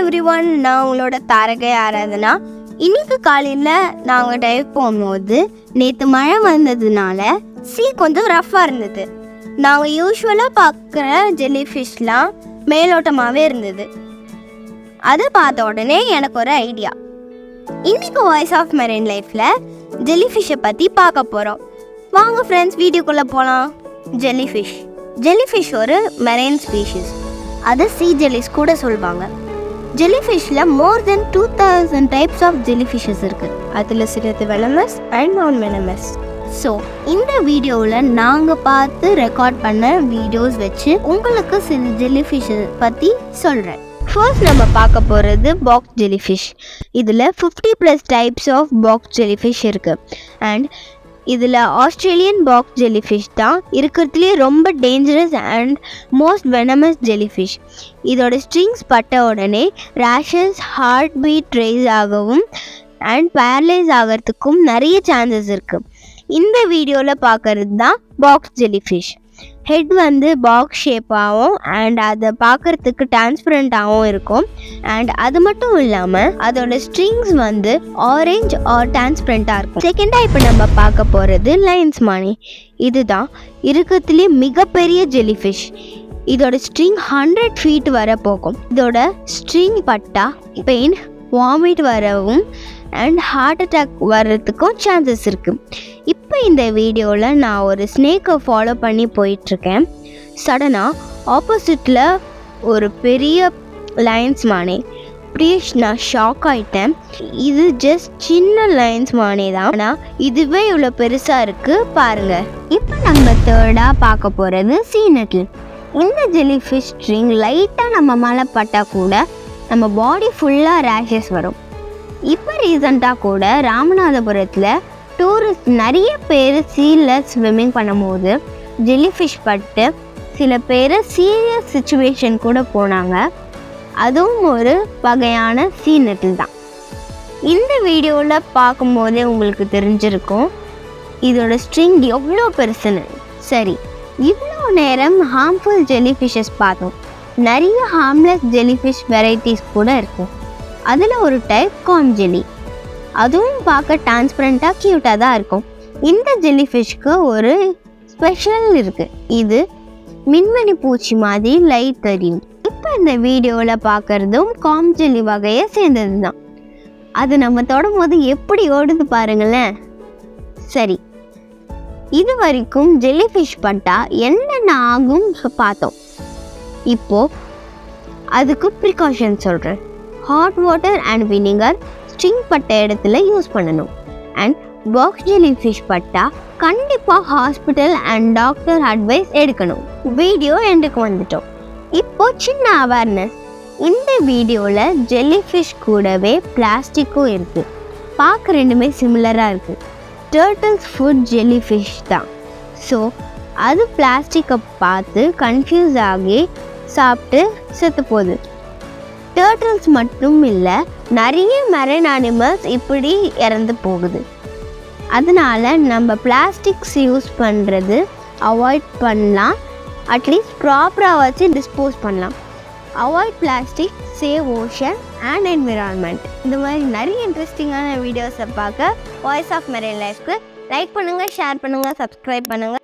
Every one நான் உங்களோட தாரகை ஆராதனா. இன்னைக்கு காலையில் நாங்கள் டைவ் போகும்போது நேற்று மழை வந்ததுனால சீ கொஞ்சம் ரஃப்பாக இருந்தது. நாங்கள் யூஸ்வலாக பார்க்குற ஜெல்லி ஃபிஷ்லாம் மேலோட்டமாகவே இருந்தது. அதை பார்த்த உடனே எனக்கு ஒரு ஐடியா இன்னைக்கு வாய்ஸ் ஆஃப் மெரைன் லைஃப்பில் ஜெல்லி ஃபிஷ்ஷை பற்றி பார்க்க போகிறோம் வாங்க ஃப்ரெண்ட்ஸ் வீடியோக்குள்ளே போகலாம் ஜெல்லி ஃபிஷ் ஜெல்லி ஃபிஷ் ஒரு மெரைன் ஸ்பீஷிஸ் அது சீ ஜெல்லிஸ் கூட சொல்லுவாங்க ஜெல்லிஃபிஷில் more than two thousand types of jellyfishes இருக்குது அதில் சிலது venomous and non venomous so இந்த வீடியோவில் நாங்கள் பார்த்து ரெக்கார்ட் பண்ண வீடியோஸ் வச்சு உங்களுக்கு சில ஜெல்லிஃபிஷ்ஷை பற்றி சொல்கிறேன் ஃபர்ஸ்ட் நம்ம பார்க்க போகிறது பாக்ஸ் ஜெலிஃபிஷ் இதில் fifty plus types of box jellyfish இருக்குது அண்ட் இதில் ஆஸ்திரேலியன் பாக்ஸ் ஜெல்லிஃபிஷ் தான். இருக்கிறதுலே ரொம்ப dangerous and most venomous jellyfish இதோட ஸ்ட்ரிங்ஸ் பட்ட உடனே ரேஷஸ் ஹார்ட் பீட் ரைஸ் ஆகவும் அண்ட் பேரலைஸ் ஆகிறதுக்கும் நிறைய சான்சஸ் இருக்குது இந்த வீடியோவில் பார்க்கறது தான் பாக்ஸ் ஜெல்லிஃபிஷ் ஹெட் வந்து பாக்ஸ் ஷேப்பாகவும் அண்ட் அதை பார்க்கறதுக்கு டிரான்ஸ்பரண்ட்டாகவும் இருக்கும். அண்ட் அது மட்டும் இல்லாமல் அதோட ஸ்ட்ரிங்ஸ் வந்து ஆரேஞ்ச் ஆர் டிரான்ஸ்பரண்ட்டாக இருக்கும். செகண்டாக இப்போ நம்ம பார்க்க போகிறது லைன்ஸ் மானி இதுதான். இருக்கிறதுலே மிகப்பெரிய ஜெலிஃபிஷ் இதோட ஸ்ட்ரிங் ஹண்ட்ரட் ஃபீட் வர போகும். இதோட ஸ்ட்ரிங் பட்டா பெயின் வாமிட் வரவும் அண்ட் ஹார்ட் அட்டாக் வர்றதுக்கும் சான்சஸ் இருக்குது இப்போ இந்த வீடியோவில் நான் ஒரு ஸ்னேக்கை ஃபாலோ பண்ணி போயிட்டுருக்கேன். சடனாக ஆப்போசிட்டில் ஒரு பெரிய லைன்ஸ் மானே அப்படியே நான் ஷாக் ஆயிட்டேன். இது ஜஸ்ட் சின்ன லைன்ஸ் மானே தான். ஆனால் இதுவே இவ்வளோ பெருசாக இருக்குது பாருங்கள் இப்போ நம்ம தேர்டாக பார்க்க போகிறது சீனட்டில் இந்த ஜெலி ஃபிஷ் ஸ்ட்ரிங் லைட்டாக நம்ம மேலே பட்டால் கூட நம்ம பாடி ஃபுல்லாக ரேஷஸ் வரும். இப்போ ரீசண்டாக கூட ராமநாதபுரத்தில் டூரிஸ்ட் நிறைய பேர் சீல ஸ்விம்மிங் பண்ணும்போது ஜெல்லி ஃபிஷ் பட்டு சில பேர் சீரியஸ் சுச்சுவேஷன் கூட போனாங்க. அதுவும் ஒரு வகையான சீ நெட்டில் தான். இந்த வீடியோவில் பார்க்கும்போதே உங்களுக்கு தெரிஞ்சிருக்கும். இதோட ஸ்ட்ரிங் எவ்வளோ பெருசுன்னு. சரி இவ்வளோ நேரம் ஹார்ம்ஃபுல் ஜெல்லி ஃபிஷ்ஷஸ் பார்த்தோம். நிறைய ஹார்ம்லெஸ் ஜெல்லி ஃபிஷ் வெரைட்டிஸ் கூட இருக்கும். அதில் ஒரு டைப் கார்ன் ஜெல்லி அதுவும் பார்க்க டிரான்ஸ்பரண்ட்டாக க்யூட்டாக தான் இருக்கும். இந்த ஜெல்லி ஃபிஷ்க்கு ஒரு ஸ்பெஷல் இருக்குது இது மின்மணி பூச்சி மாதிரி லைட் தெரியும் இப்போ இந்த வீடியோவில் பார்க்குறதும் காம் ஜெல்லி வகையை சேர்ந்தது தான் அது நம்ம தொடும்போது எப்படி ஓடுது பாருங்களேன். சரி. இது வரைக்கும் ஜெல்லி ஃபிஷ் பட்டா என்னென்ன ஆகும் பார்த்தோம். இப்போது அதுக்கு ப்ரிகாஷன் சொல்கிறேன் hot water and vinegar string பட்ட இடத்துல யூஸ் பண்ணணும். அண்ட் பாக்ஸ் ஜெல்லி ஃபிஷ் பட்டா கண்டிப்பாக ஹாஸ்பிட்டல் அண்ட் டாக்டர் அட்வைஸ் எடுக்கணும். வீடியோ எண்டுக்கு வந்துட்டோம். இப்போ சின்ன அவேர்னஸ் இந்த வீடியோவில் ஜெல்லி ஃபிஷ் கூடவே பிளாஸ்டிக்கும் இருக்குது பார்க்க ரெண்டுமே சிமிலராக இருக்குது டேர்ட்டில்ஸ் ஃபுட் ஜெல்லி ஃபிஷ் தான். ஸோ அது பிளாஸ்டிக்கை பார்த்து கன்ஃபியூஸ் ஆகி சாப்பிட்டு செத்து போகுது. டேர்ட்டில்ஸ் மட்டும் இல்லை நிறைய மெரைன் அனிமல்ஸ் இப்படி இறந்து போகுது. அதனால் நம்ம பிளாஸ்டிக்ஸ் யூஸ் பண்ணுறது அவாய்ட் பண்ணலாம். அட்லீஸ்ட் ப்ராப்பராக வச்சு டிஸ்போஸ் பண்ணலாம். Avoid plastic save ocean and environment இந்த மாதிரி நிறைய இன்ட்ரெஸ்டிங்கான வீடியோஸை பார்க்க வாய்ஸ் ஆஃப் மெரைன் லைஃப்க்கு லைக் பண்ணுங்கள் ஷேர் பண்ணுங்கள் சப்ஸ்கிரைப் பண்ணுங்கள்